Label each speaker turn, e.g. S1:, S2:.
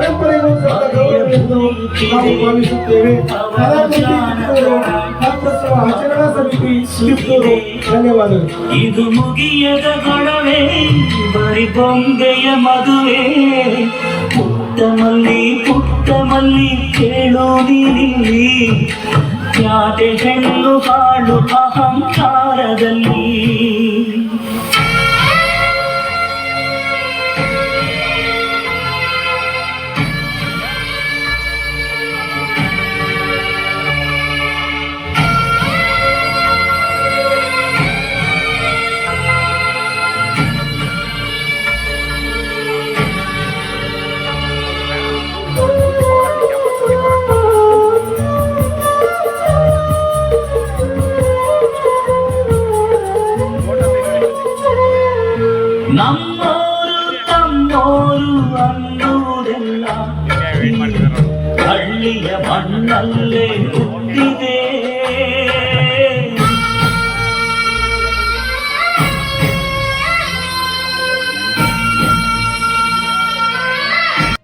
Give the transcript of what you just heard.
S1: ನಿಮ್ಮ ಕಲೆಯ ನಾವು ಭಾವಿಸುತ್ತೇವೆ. ಆಚರಣಾ ಸಮಿತಿ ಕಿತ್ತೂರು ಧನ್ಯವಾದಗಳು.
S2: ಇದು ಮುಗಿಯದ ಗೊಡವೆ ಬರಿ ಬೊಂಬೆಯ ಮದುವೆ. ಪುಟ್ಟಮಲ್ಲಿ ಪುಟ್ಟಮಲ್ಲಿ ಪುಟ್ಟ ಮಲ್ಲಿ, ಕೇಳು ನೀನಿಲ್ಲಿ ಯಾತೆ ಹೆಣ್ಣು ಹಾಡು ಅಹಂಕಾರದಲ್ಲಿ. நம்மோரு தம்மோரு அன்போரெல்லாம் அள்ளிய மண்ணல்லே முட்டிதே